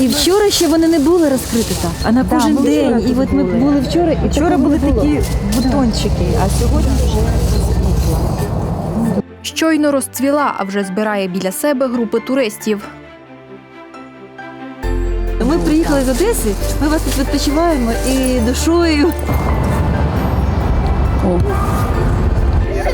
І вчора ще вони не були розкриті так, а на кожен вчора день. І от ми були. були вчора, і Вчора були такі бутончики, а сьогодні вже Щойно розцвіла, а вже збирає біля себе групи туристів. Ми приїхали з Одеси, ми вас тут відпочиваємо і душою.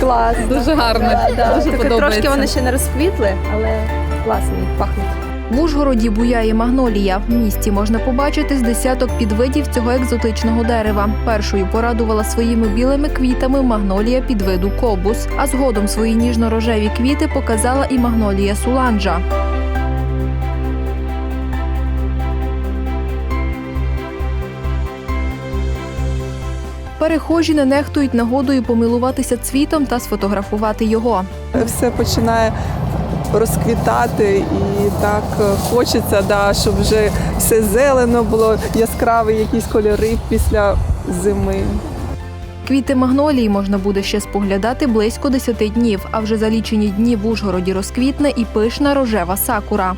клас. Дуже гарно. Дуже Тільки подобається. трошки вони ще не розквітли, але класно пахнуть. В Ужгороді буяє магнолія. В місті можна побачити з десяток підвидів цього екзотичного дерева. Першою порадувала своїми білими квітами магнолія підвиду кобус. А згодом свої ніжно-рожеві квіти показала і магнолія суланджа. Перехожі не нехтують нагодою помилуватися цвітом та сфотографувати його. все починає розквітати, і так е, хочеться, да, щоб вже все зелено було, яскраві якісь кольори після зими. Квіти магнолії можна буде ще споглядати близько 10 днів, а вже за лічені дні в Ужгороді розквітне і пишна рожева сакура.